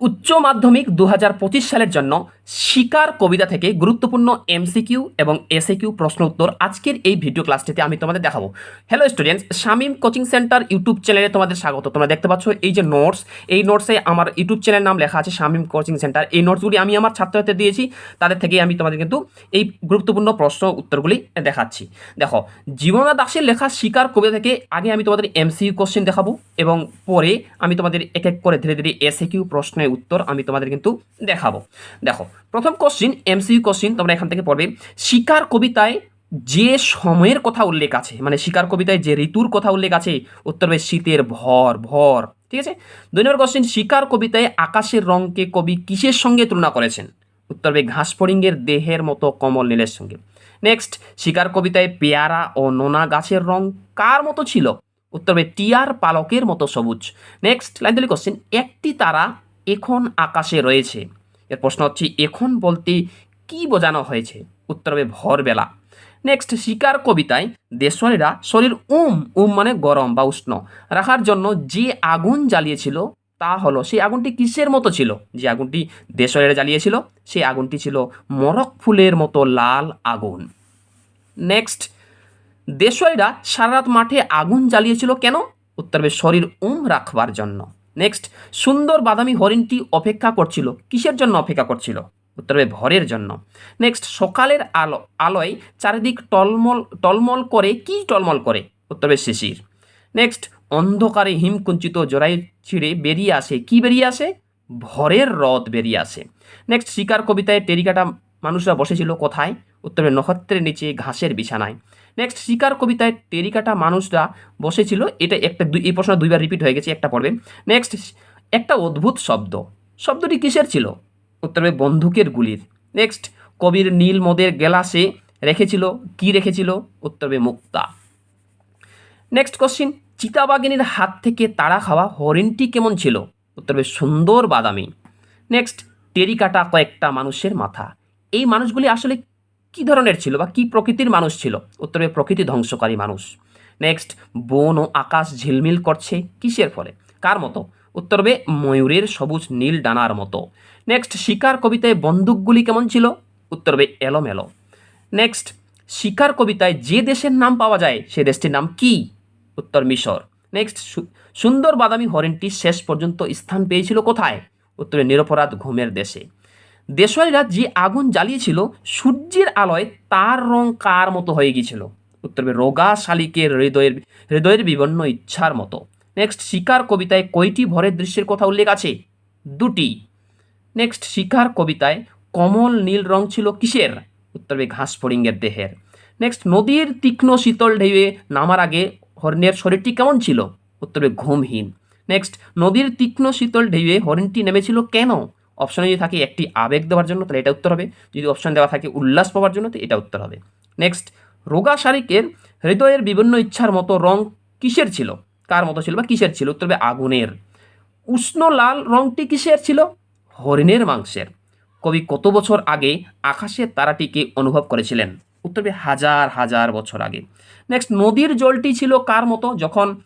উচ্চ মাধ্যমিক দু হাজার পঁচিশ সালের জন্য শিকার কবিতা থেকে গুরুত্বপূর্ণ এমসিকিউ এবং এসএকিউ প্রশ্ন উত্তর আজকের এই ভিডিও ক্লাসটিতে আমি তোমাদের দেখাবো। Hello students Shamim coaching centre YouTube চ্যানেলে তোমাদের স্বাগত। তোমরা দেখতে পাচ্ছ এই যে নোটস এই নোটসে আমার ইউটিউব চ্যানেল নাম লেখা আছে শামিম কোচিং সেন্টার। এই নোটসগুলি আমি আমার ছাত্রছাত্রীদের দিয়েছি, তাদের থেকে আমি তোমাদের কিন্তু এই গুরুত্বপূর্ণ প্রশ্ন উত্তরগুলি দেখাচ্ছি। দেখো জীবনা দাসের লেখা শিকার কবিতা থেকে আগে আমি তোমাদের এমসিকিউ কোশ্চেন দেখাবো এবং পরে আমি তোমাদের এক এক করে ধীরে ধীরে এসএকিউ প্রশ্নের উত্তর আমি তোমাদের কিন্তু দেখাবো। দেখো, প্রথম কোশ্চিন এমসিইউ কোশ্চিন তোমরা এখান থেকে পড়বে। শিকার কবিতায় যে সময়ের কথা উল্লেখ আছে মানে শিকার কবিতায় যে ঋতুর কথা উল্লেখ আছে, উত্তর হবে শীতের ভর ভর, ঠিক আছে? দুই নম্বর কোশ্চিন শিকার কবিতায় আকাশের রঙকে কবি কিসের সঙ্গে তুলনা করেছেন? উত্তর হবে ঘাসফড়িঙ্গের দেহের মতো কমল নীলের সঙ্গে। নেক্সট শিকার কবিতায় পেয়ারা ও নোনা গাছের রং কার মতো ছিল? উত্তর হবে টিয়ার পালকের মতো সবুজ। নেক্সট লাইন কোশ্চেন একটি তারা এখন আকাশে রয়েছে। এর প্রশ্ন হচ্ছে, এখন বলতে কি বোঝানো হয়েছে? উত্তর হবে ভোরবেলা। নেক্সট শিকার কবিতায় দেশওয়ালিরা শরীর উম উম মানে গরম বা উষ্ণ। রাখার জন্য যে আগুন জ্বালিয়েছিল, তা হলো, সেই আগুনটি কিসের মতো ছিল? যে আগুনটি দেশওয়ালিরা জ্বালিয়েছিল, সেই আগুনটি ছিল মরক ফুলের মতো লাল আগুন। নেক্সট দেশওয়ালিরা সারা রাত মাঠে আগুন জ্বালিয়েছিল কেন? উত্তর হবে, শরীর উম রাখবার জন্য। নেক্সট সুন্দর বাদামি হরিণটি অপেক্ষা করছিল। কিসের জন্য অপেক্ষা করছিল? উত্তর হবে, ভরের জন্য। নেক্সট সকালের আলো, আলোয় চারিদিক টলমল টলমল করে, কি টলমল করে? উত্তর হবে, শিশির। নেক্সট অন্ধকারে হিমকুঞ্চিত জোড়াই ছিঁড়ে বেরিয়ে আসে। কি বেরিয়ে আসে? ভরের রথ বেরিয়ে আসে। নেক্সট শিকার কবিতায় টেরিকাটা মানুষরা বসেছিল কোথায়? উত্তরে নক্ষত্রের নিচে ঘাসের বিছানায়। নেক্সট শিকার কবিতায় টেরিকাটা মানুষরা বসেছিল। এটা একটা দুই, এই প্রশ্ন দুইবার রিপিট হয়ে গেছে, একটা পড়বে। নেক্সট একটা অদ্ভুত শব্দ। শব্দটি কিসের ছিল? উত্তর হবে, বন্দুকের গুলির। নেক্সট কবির নীল মদের গেলাসে রেখেছিল, কি রেখেছিল? উত্তর হবে, মুক্তা। নেক্সট কোশ্চিন চিতাবাগিনীর হাত থেকে তাড়া খাওয়া হরিণটি কেমন ছিল? উত্তর হবে, সুন্দর বাদামি। নেক্সট টেরিকাটা কয়েকটা মানুষের মাথা। এই মানুষগুলি আসলে কি ধরনের ছিল বা কি প্রকৃতির মানুষ ছিল? উত্তর, প্রকৃতি ধ্বংসকারী মানুষ। নেক্সট বন ও আকাশ ঝিলমিল করছে, কিসের ফলে? কার মতো? উত্তর হবে, ময়ূরের সবুজ নীল ডানার মতো। নেক্সট শিকার কবিতায় বন্দুকগুলি কেমন ছিল? উত্তর হবে, এলোমেলো। নেক্সট শিকার কবিতায় যে দেশের নাম পাওয়া যায়, সে দেশটির নাম কি? উত্তর, মিশর। নেক্সট সুন্দর বাদামি হরিণটি শেষ পর্যন্ত স্থান পেয়েছিল কোথায়? উত্তরে, নিরপরাধ ঘুমের দেশে। দেশওয়ালিরা যে আগুন জ্বালিয়েছিল, সূর্যের আলোয় তার রং কার মতো হয়ে গিয়েছিল? উত্তর হবে, রোগা শালিকের হৃদয়ের হৃদয়ের বিবন্ন ইচ্ছার মতো। নেক্সট শিকার কবিতায় কয়টি ভরের দৃশ্যের কথা উল্লেখ আছে? দুটি। নেক্সট শিকার কবিতায় কমল নীল রং ছিল কিসের? উত্তর হবে, ঘাস ফড়িঙ্গের দেহের। নেক্সট নদীর তীক্ষ্ণ শীতল ঢেউয়ে নামার আগে হরিণের শরীরটি কেমন ছিল? উত্তর হবে, ঘুমহীন। নেক্সট নদীর তীক্ষ্ণ শীতল ঢেউয়ে হরিণটি নেমেছিল কেন? অপশনে যদি থাকে একটি আবেগ দেওয়ার জন্য, তাহলে এটা উত্তর হবে। যদি অপশন দেওয়া থাকে উল্লাস পাওয়ার জন্য, তো এটা উত্তর হবে। নেক্সট রোগা শারিকের হৃদয়ের বিভিন্ন ইচ্ছার মতো রং কিসের ছিল? কার মতো ছিল বা কিসের ছিল? উত্তর হবে আগুনের। উষ্ণ লাল রংটি কিসের ছিল? হরিণের মাংসের। কবি কত বছর আগে আকাশের তারাটিকে অনুভব করেছিলেন? উত্তর হবে হাজার হাজার বছর আগে। নেক্সট নদীর জলটি ছিল কার মতো? যখন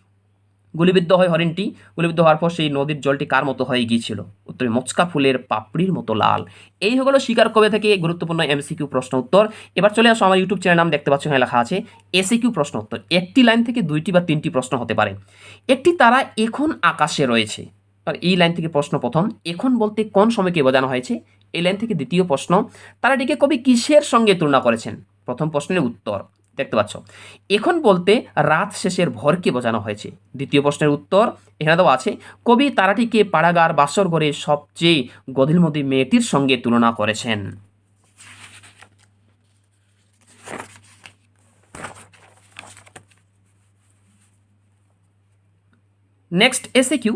গুলিবিদ্ধ হয় হরিণটি। গুলিবিদ্ধ হওয়ার পর সেই নদীর জলটি কার মতো হয়ে গিয়েছিল? উত্তরে, মচকা ফুলের পাপড়ির মতো লাল। এই হলো শিকার কবে থেকে? গুরুত্বপূর্ণ এমসিকিউ প্রশ্ন উত্তর। এবার চলে আসো আমার ইউটিউব চ্যানেল নাম, দেখতে পাচ্ছ লেখা আছে এসিকিউ প্রশ্ন উত্তর। একটি লাইন থেকে দুইটি বা তিনটি প্রশ্ন হতে পারে। একটি তারা এখন আকাশে রয়েছে। আর এই লাইন থেকে প্রশ্ন প্রথম, এখন বলতে কোন সময়কে বোঝানো হয়েছে? এই লাইন থেকে দ্বিতীয় প্রশ্ন তারা এটিকে কবি কিসের সঙ্গে তুলনা করেছেন? প্রথম প্রশ্নের উত্তর দেখতে পাচ্ছ। এখন বলতে রাত শেষের ভরকে বোঝানো হয়েছে। দ্বিতীয় প্রশ্নের উত্তর এখানে দেওয়া আছে, কবি তারাটিকে পাড়াগার বাসর ঘরে সবচেয়ে গধিলমদি মেয়েটির সঙ্গে তুলনা করেছেন। নেক্সট এসে কিউ,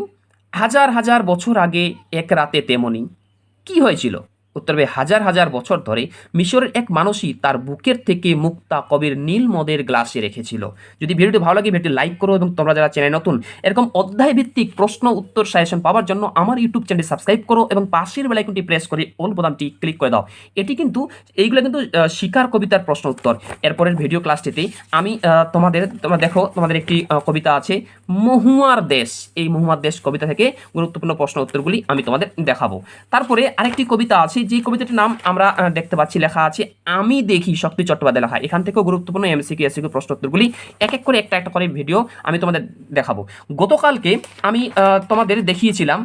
হাজার হাজার বছর আগে এক রাতে তেমনি। কি হয়েছিল? উত্তর হবে, হাজার হাজার বছর ধরে মিশরের এক মানুষই তার বুকের থেকে মুক্তা কবির নীল মদের গ্লাসে রেখেছিল। যদি ভিডিওটি ভালো লাগে, ভিডিওটি লাইক করো এবং তোমরা যারা চ্যানেল নতুন, এরকম অধ্যায় ভিত্তিক প্রশ্ন উত্তর সাজেশন পাওয়ার জন্য আমার ইউটিউব চ্যানেলটি সাবস্ক্রাইব করো এবং পাশের বেলাইকনটি প্রেস করে অল বোতামটি ক্লিক করে দাও। এটি কিন্তু, এইগুলো কিন্তু শিকার কবিতার প্রশ্ন উত্তর। এরপরের ভিডিও ক্লাসটিতে আমি তোমাদের, তোমরা দেখো, তোমাদের একটি কবিতা আছে, মহুয়ার দেশ। এই মহুয়ার দেশ কবিতা থেকে গুরুত্বপূর্ণ প্রশ্ন উত্তরগুলি আমি তোমাদের দেখাবো। তারপরে আরেকটি কবিতা আছে যে কবিতাটির নাম আমরা দেখতে পাচ্ছি, লেখা আছে, আমি দেখি শক্তি চট্টোপাধ্যায় লেখা। এখান থেকেও গুরুত্বপূর্ণ এমসিকিউ এসিকিউ প্রশ্ন উত্তরগুলি এক এক করে একটা একটা করে ভিডিও আমি তোমাদের দেখাবো। গতকালকে আমি তোমাদের দেখিয়েছিলাম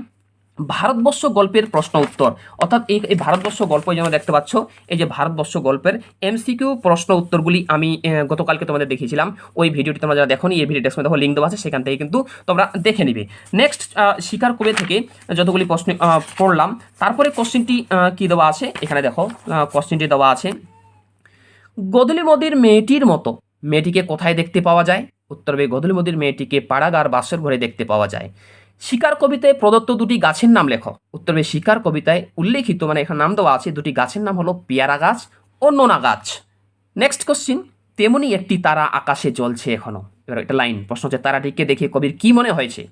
ভারতবর্ষ গল্পের প্রশ্ন উত্তর। অর্থাৎ এই ভারতবর্ষ গল্প যেমন দেখতে পাচ্ছ, এই যে ভারতবর্ষ গল্পের এমসিকিউ প্রশ্ন উত্তরগুলি আমি গতকালকে তোমাদের দেখিয়েছিলাম। ওই ভিডিওটি তোমরা যারা দেখো এই ভিডিও ডেস্কমে দেখো লিঙ্ক দেওয়া আছে, সেখান থেকে কিন্তু তোমরা দেখে নিবে। নেক্সট শিকার কবে থেকে যতগুলি প্রশ্ন পড়লাম, তারপরে কোশ্চেনটি কি দেওয়া আছে? এখানে দেখো কোশ্চেনটি দেওয়া আছে। গদলি মদির মেয়েটির মতো, মেয়েটিকে কোথায় দেখতে পাওয়া যায়? উত্তর হবে, গদলি মদির মেয়েটিকে পাড়াগার বাসর ঘরে দেখতে পাওয়া যায়। শিকার কবিতায় প্রদত্ত দুটি গাছের নাম লেখো। উত্তর হবে শিকার কবিতায় উল্লেখিত মানে এখানে নাম দেওয়া আছে, দুটি গাছের নাম হলো পেয়ারা গাছ ও নোনা গাছ। নেক্সট কোশ্চিন তেমনি একটি তারা আকাশে জ্বলছে এখনও এবার একটা লাইন, প্রশ্ন হচ্ছে, তারাটিকে দেখে কবির কি মনে হয়েছে?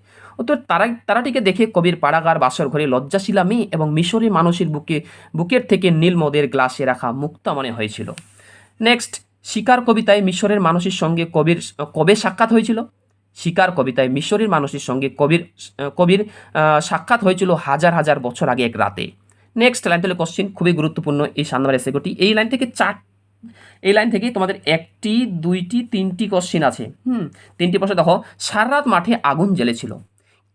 উত্তর, তারা, তারাটিকে দেখে কবির পাড়াগার, বাসর ঘরে লজ্জাশীলা মেয়ে এবং মিশরি মানুষের বুকে, বুকের থেকে নীল মদের গ্লাসে রাখা মুক্তা মনে হয়েছিল। নেক্সট শিকার কবিতায় মিশরের মানুষের সঙ্গে কবির, কবে সাক্ষাৎ হয়েছিল? শিকার কবিতায় মিশরের মানুষের সঙ্গে কবির কবির সাক্ষাৎ হয়েছিল হাজার হাজার বছর আগে এক রাতে। নেক্সট লাইন তাহলে কোশ্চিন খুবই গুরুত্বপূর্ণ এই সান্দাবার এসেগোটি এই লাইন থেকে চার, এই লাইন থেকে তোমাদের একটি, দুইটি, তিনটি কোশ্চিন আছে। হুম, তিনটি প্রশ্ন দেখো। সারা রাত মাঠে আগুন জ্বেলেছিল।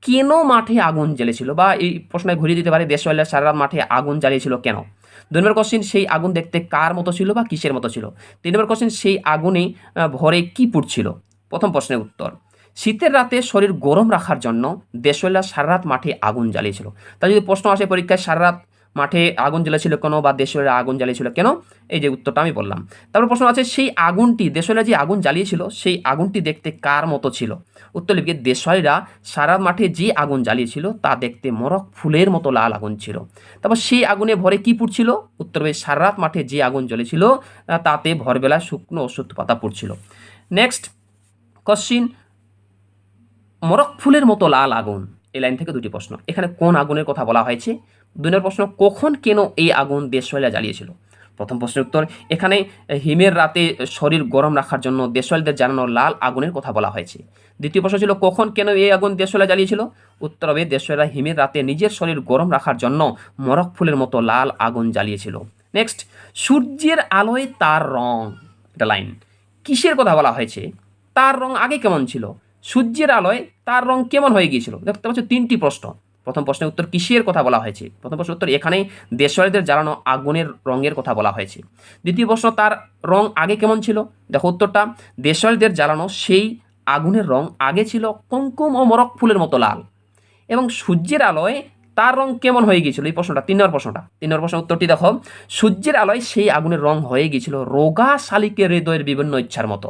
কেন মাঠে আগুন জ্বেলেছিল? বা এই প্রশ্নে ঘুরিয়ে দিতে পারে দেশওয়ালা সারা রাত মাঠে আগুন জ্বালিয়েছিল কেন? দুই নম্বর কোশ্চিন সেই আগুন দেখতে কার মতো ছিল বা কিসের মতো ছিল? তিন নম্বর কোশ্চিন সেই আগুনে ভরে কি পুড়ছিল? প্রথম প্রশ্নের উত্তর। শীতের রাতে শরীর গরম রাখার জন্য দেশওয়ালা সারা রাত মাঠে আগুন জ্বালিয়েছিল। তাই যদি প্রশ্ন আসে পরীক্ষায়, সারা রাত মাঠে আগুন জ্বালিয়েছিল কেন বা দেশওয়ালা আগুন জ্বালিয়েছিল কেন? এই যে উত্তরটা আমি বললাম। তারপর প্রশ্ন আছে, সেই আগুনটি দেশওয়ালা যে আগুন জ্বালিয়েছিল, সেই আগুনটি দেখতে কার মতো ছিল? উত্তর লিখবে দেশওয়ালিরা সারা মাঠে যে আগুন জ্বালিয়েছিল, তা দেখতে মরক ফুলের মতো লাল আগুন ছিল। তারপর সেই আগুনে ভরে কি পুড়ছিল? উত্তর হবে সারা রাত মাঠে যে আগুন জ্বলেছিল, তাতে ভরবেলা শুকনো ওষুধ পাতা পুড়ছিল। নেক্সট কোশ্চিন মরক ফুলের মতো লাল আগুন। এই লাইন থেকে দুটি প্রশ্ন। এখানে কোন আগুনের কথা বলা হয়েছে? দুই নম্বর প্রশ্ন, কখন কেন এই আগুন দেশওয়ালা জ্বালিয়েছিল? প্রথম প্রশ্নের উত্তর, এখানে হিমের রাতে শরীর গরম রাখার জন্য দেশওয়ালদের জানানো লাল আগুনের কথা বলা হয়েছে। দ্বিতীয় প্রশ্ন ছিল, কখন কেন এই আগুন দেশওয়ালা জ্বালিয়েছিল? উত্তর হবে দেশওয়ালা হিমের রাতে নিজের শরীর গরম রাখার জন্য মরক ফুলের মতো লাল আগুন জ্বালিয়েছিল। নেক্সট সূর্যের আলোয় তার রং। এটা লাইন। কিসের কথা বলা হয়েছে? তার রং আগে কেমন ছিল? সূর্যের আলোয় তার রং কেমন হয়ে গিয়েছিল? দেখতে পাচ্ছ তিনটি প্রশ্ন। প্রথম প্রশ্নের উত্তর কিসের কথা বলা হয়েছে? প্রথম প্রশ্নের উত্তর এখানে দেশওয়ালিদের জ্বালানো আগুনের রঙের কথা বলা হয়েছে। দ্বিতীয় প্রশ্ন, তার রং আগে কেমন ছিল? দেখো উত্তরটা, দেশওয়ালিদের জ্বালানো সেই আগুনের রং আগে ছিল কুমকুম ও মরক ফুলের মতো লাল। এবং সূর্যের আলোয় তার রং কেমন হয়ে গিয়েছিল? এই প্রশ্নটা তিন নম্বর প্রশ্নটা। তিন নম্বর প্রশ্নের উত্তরটি দেখো, সূর্যের আলোয় সেই আগুনের রং হয়ে গিয়েছিল রোগা শালিকের হৃদয়ের বিভিন্ন ইচ্ছার মতো।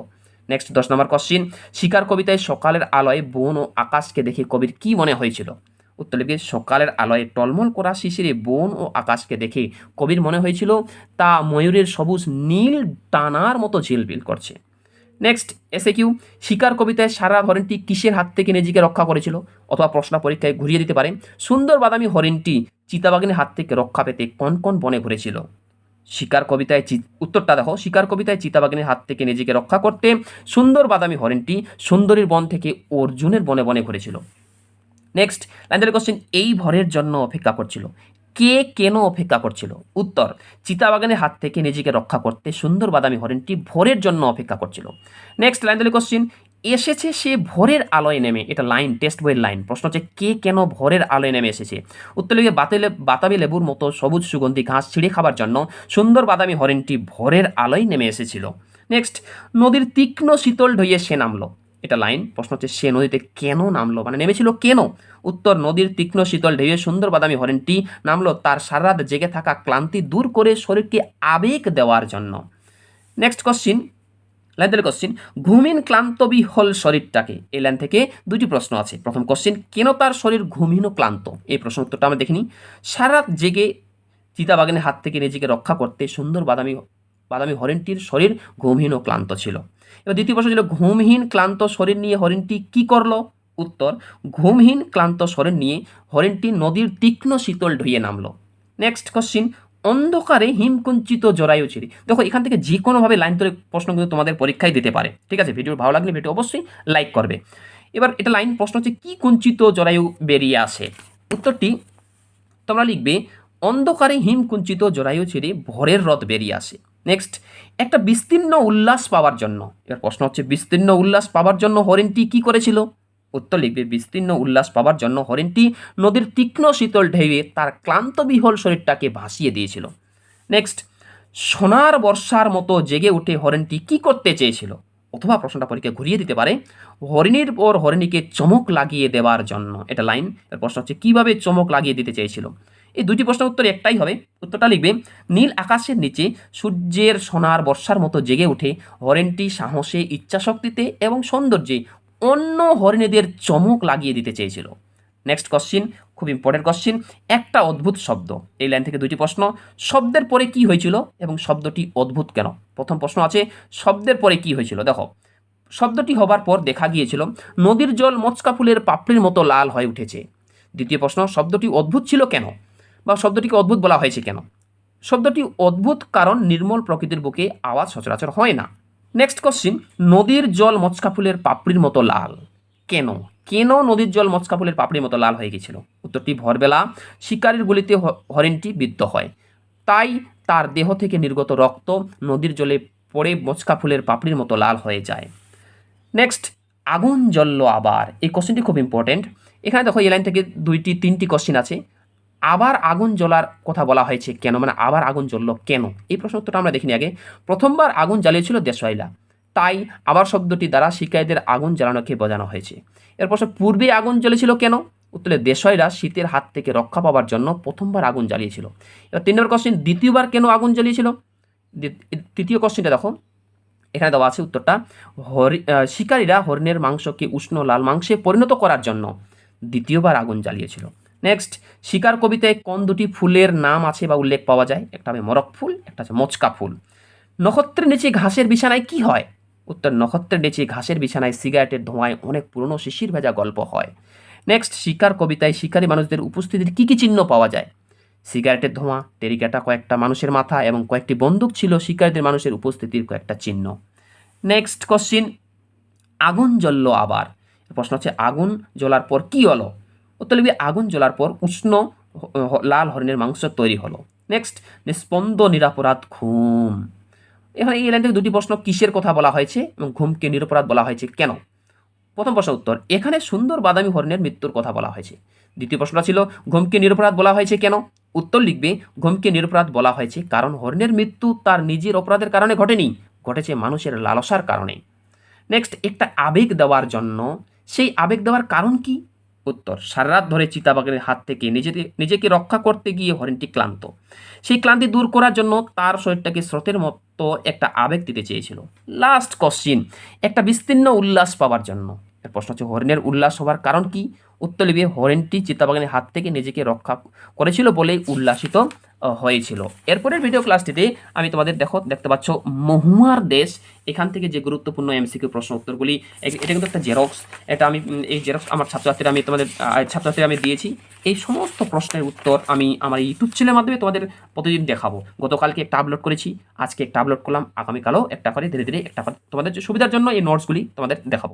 নেক্সট দশ নম্বর কোশ্চিন শিকার কবিতায় সকালের আলোয় বন ও আকাশকে দেখে কবির কি মনে হয়েছিল? উত্তর লিখবে সকালের আলোয় টলমল করা শিশিরে বন ও আকাশকে দেখে কবির মনে হয়েছিল, তা ময়ূরের সবুজ নীল টানার মতো ঝিলবিল করছে। নেক্সট এসে কিউ শিকার কবিতায় সারা হরিণটি কিসের হাত থেকে নিজেকে রক্ষা করেছিল? অথবা প্রশ্ন পরীক্ষায় ঘুরিয়ে দিতে পারে। সুন্দর বাদামি হরিণটি চিতাবাগিনীর হাত থেকে রক্ষা পেতে কোন কোন বনে ঘুরেছিল? শিকার কবিতায় উত্তরটা দেখো। শিকার কবিতায় চিতাবাগিনীর হাত থেকে নিজেকে রক্ষা করতে সুন্দর বাদামি হরিণটি সুন্দরীর বন থেকে অর্জুনের বনে বনে ঘুরেছিল। নেক্সট লাইনের কোশ্চেন এই ভরের জন্য অপেক্ষা করছিল। কে কেন অপেক্ষা করছিল? উত্তর চিতাবাগানের হাত থেকে নিজেকে রক্ষা করতে সুন্দর বাদামি হরিণটি ভোরের জন্য অপেক্ষা করছিল। নেক্সট লাইন কোশ্চিন এসেছে সে ভোরের আলোয় নেমে। এটা লাইন টেস্ট বইয়ের লাইন প্রশ্ন হচ্ছে, কে কেন ভোরের আলোয় নেমে এসেছে? উত্তর লিখে বাতালে বাতাবি লেবুর মতো সবুজ সুগন্ধি ঘাস ছিঁড়ে খাবার জন্য সুন্দর বাদামি হরিণটি ভোরের আলোয় নেমে এসেছিল। নেক্সট নদীর তীক্ষ্ণ শীতল ঢইয়ে সে নামলো। এটা লাইন প্রশ্ন হচ্ছে, সে নদীতে কেন নামলো? মানে নেমেছিল কেন? উত্তর, নদীর তীক্ষ্ণ শীতল ঢেউয়ে সুন্দর বাদামি হরিণটি নামলো তার সারা রাত জেগে থাকা ক্লান্তি দূর করে শরীরকে আবেগ দেওয়ার জন্য। নেক্সট কোশ্চিন লাইন থেকে কোশ্চিন ঘুমিন ক্লান্ত বিহল শরীরটাকে, এই লাইন থেকে দুটি প্রশ্ন আছে। প্রথম কোশ্চিন কেন তার শরীর ঘুমিন ও ক্লান্ত? এই প্রশ্ন উত্তরটা আমরা দেখিনি। সারা জেগে চিতাবাগানের হাত থেকে নিজেকে রক্ষা করতে সুন্দর বাদামি বাদামি হরিণটির শরীর ঘুমহীন ও ক্লান্ত ছিল। এবার দ্বিতীয় প্রশ্ন ছিল ঘুমহীন ক্লান্ত শরীর নিয়ে হরিণটি কি করল? উত্তর, ঘুমহীন ক্লান্ত শরীর নিয়ে হরিণটি নদীর তীক্ষ্ণ শীতল ঢুয়ে নামলো। নেক্সট কোশ্চিন অন্ধকারে হিমকুঞ্চিত জরায়ু ছিঁড়ি দেখো, এখান থেকে যে কোনোভাবে লাইন ধরে প্রশ্ন কিন্তু তোমাদের পরীক্ষায় দিতে পারে। ঠিক আছে? ভিডিও ভালো লাগলে ভিডিও অবশ্যই লাইক করবে। এবার এটা লাইন প্রশ্ন হচ্ছে, কি কুঞ্চিত জরায়ু বেরিয়ে আসে? উত্তরটি, তোমরা লিখবে, অন্ধকারে হিমকুঞ্চিত জরায়ু ছেড়ে ভোরের রথ বেরিয়ে আসে। নেক্সট একটা বিস্তীর্ণ উল্লাস পাওয়ার জন্য। এবার প্রশ্ন হচ্ছে, বিস্তীর্ণ উল্লাস পাওয়ার জন্য হরিণটি কি করেছিল? উত্তর লিখবে, বিস্তীর্ণ উল্লাস পাবার জন্য হরিণটি নদীর তীক্ষ্ণ শীতল ঢেউয়ে তার ক্লান্ত বিহল শরীরটাকে ভাসিয়ে দিয়েছিল। নেক্সট সোনার বর্ষার মতো জেগে উঠে হরিণটি কি করতে চেয়েছিল? অথবা প্রশ্নটা পরীক্ষা ঘুরিয়ে দিতে পারে, হরিণীর পর হরিণীকে চমক লাগিয়ে দেওয়ার জন্য। এটা লাইন এর প্রশ্ন হচ্ছে, কীভাবে চমক লাগিয়ে দিতে চেয়েছিল? এই দুটি প্রশ্নের উত্তর একটাই হবে। উত্তরটা লিখবে, নীল আকাশের নিচে সূর্যের সোনার বর্ষার মতো জেগে উঠে হরিণটি সাহসে, ইচ্ছাশক্তিতে এবং সৌন্দর্যে অন্য হরিণীদের চমক লাগিয়ে দিতে চেয়েছিল। নেক্সট কোশ্চিন খুব ইম্পর্টেন্ট কোশ্চিন একটা অদ্ভুত শব্দ। এই লাইন থেকে দুটি প্রশ্ন, শব্দের পরে কি হয়েছিল এবং শব্দটি অদ্ভুত কেন? প্রথম প্রশ্ন আছে, শব্দের পরে কি হয়েছিল? দেখো, শব্দটি হবার পর দেখা গিয়েছিল, নদীর জল মচকা ফুলের পাপড়ির মতো লাল হয়ে উঠেছে। দ্বিতীয় প্রশ্ন, শব্দটি অদ্ভুত ছিল কেন? বা শব্দটিকে অদ্ভুত বলা হয়েছে কেন? শব্দটি অদ্ভুত কারণ নির্মল প্রকৃতির বুকে আওয়াজ সচরাচর হয় না। নেক্সট কোশ্চিন নদীর জল মচকা ফুলের পাপড়ির মতো লাল। কেন? কেন নদীর জল মচকা ফুলের পাপড়ির মতো লাল হয়ে গেছিল? উত্তরটি ভোরবেলা, শিকারির গুলিতে হ- হরিণটি বিদ্ধ হয়। তাই তার দেহ থেকে নির্গত রক্ত নদীর জলে পড়ে মচকা ফুলের পাপড়ির মতো লাল হয়ে যায়। নেক্সট আগুন জ্বলল আবার। এই কোশ্চেনটি খুব ইম্পর্টেন্ট এখানে দেখো এই লাইন থেকে দুইটি, তিনটি কোশ্চেন আছে। আবার আগুন জ্বলার কথা বলা হয়েছে কেন? মানে আবার আগুন জ্বললো কেন? এই প্রশ্ন উত্তরটা আমরা দেখিনি আগে। প্রথমবার আগুন জ্বালিয়েছিল দেশওয়াইলা। তাই আবার শব্দটি দ্বারা শিকারীদের আগুন জ্বালানোকে বোঝানো হয়েছে। এর প্রশ্ন, পূর্বে আগুন জ্বলেছিল কেন? উত্তরে দেশয়রা শীতের হাত থেকে রক্ষা পাওয়ার জন্য প্রথমবার আগুন জ্বালিয়েছিল। এবার তিন নম্বর কোশ্চেন দ্বিতীয়বার কেন আগুন জ্বালিয়েছিল? তৃতীয় কোশ্চেনটা দেখো। এখানে দেওয়া আছে উত্তরটা, হরি শিকারীরা হরিণের মাংসকে উষ্ণ লাল মাংসে পরিণত করার জন্য দ্বিতীয়বার আগুন জ্বালিয়েছিল। নেক্সট শিকার কবিতায় কোন দুটি ফুলের নাম আছে বা উল্লেখ পাওয়া যায়? একটা হবে মরক ফুল, একটা হচ্ছে মচকা ফুল। নক্ষত্রের নিচে ঘাসের বিছানায় কি হয়? উত্তর, নক্ষত্রের নিচে ঘাসের বিছানায় সিগারেটের ধোঁয়ায় অনেক পুরনো শিশির ভেজা গল্প হয়। নেক্সট শিকার কবিতায় শিকারী মানুষদের উপস্থিতির কী কী চিহ্ন পাওয়া যায়? সিগারেটের ধোঁয়া, টেরিকাটা কয়েকটা মানুষের মাথা এবং কয়েকটি বন্দুক ছিল শিকারীদের মানুষের উপস্থিতির কয়েকটা চিহ্ন। নেক্সট কোশ্চিন আগুন জ্বললো আবার। প্রশ্ন হচ্ছে, আগুন জ্বলার পর কি হলো? লিখবে আগুন জ্বলার পর উষ্ণ লাল হরিণের মাংস তৈরি হলো। নেক্সট নিস্পন্দ, নিরাপরাধ ঘুম। এখানে এই লাইন থেকে দুটি প্রশ্ন কিসের কথা বলা হয়েছে এবং ঘুমকে নিরপরাধ বলা হয়েছে কেন? প্রথম প্রশ্ন উত্তর, এখানে সুন্দর বাদামি হরিণের মৃত্যুর কথা বলা হয়েছে। দ্বিতীয় প্রশ্নটা ছিল, ঘুমকে নিরপরাধ বলা হয়েছে কেন? উত্তর লিখবে, ঘুমকে নিরপরাধ বলা হয়েছে কারণ হরিণের মৃত্যু তার নিজের অপরাধের কারণে ঘটেনি, ঘটেছে মানুষের লালসার কারণে। নেক্সট একটা আবেগ দেওয়ার জন্য। সেই আবেগ দেওয়ার কারণ কি? উত্তর সারা রাত ধরে চিতাবাঘের হাত থেকে নিজেকে নিজেকে রক্ষা করতে গিয়ে হরিণটি ক্লান্ত। সেই ক্লান্তি দূর করার জন্য তার শরীরটাকে স্রোতের মতো একটা আবেগ দিতে চেয়েছিল। লাস্ট কোশ্চিন একটা বিস্তীর্ণ উল্লাস পাওয়ার জন্য। প্রশ্ন হচ্ছে, হরিণের উল্লাস হওয়ার কারণ কি? উত্তর লিখবে হরিণটি চিতাবাগানের হাত থেকে নিজেকে রক্ষা করেছিল বলেই উল্লাসিত হয়েছিল। এরপরের ভিডিও ক্লাসটিতে আমি তোমাদের দেখো, দেখতে পাচ্ছ মহুয়ার দেশ। এখান থেকে যে গুরুত্বপূর্ণ এমসিকিউ প্রশ্ন উত্তরগুলি এটা কিন্তু একটা জেরক্স এটা আমি এই জেরক্স আমার ছাত্রছাত্রীরা আমি তোমাদের ছাত্রছাত্রীরা আমি দিয়েছি। এই সমস্ত প্রশ্নের উত্তর আমি আমার ইউটিউব চ্যানেলের মাধ্যমে তোমাদের প্রতিদিন দেখাবো। গতকালকে একটা আপলোড করেছি, আজকে একটা আপলোড করলাম, আগামীকালও একটা করে ধীরে ধীরে একটা তোমাদের সুবিধার জন্য এই নোটসগুলি তোমাদের দেখাবো।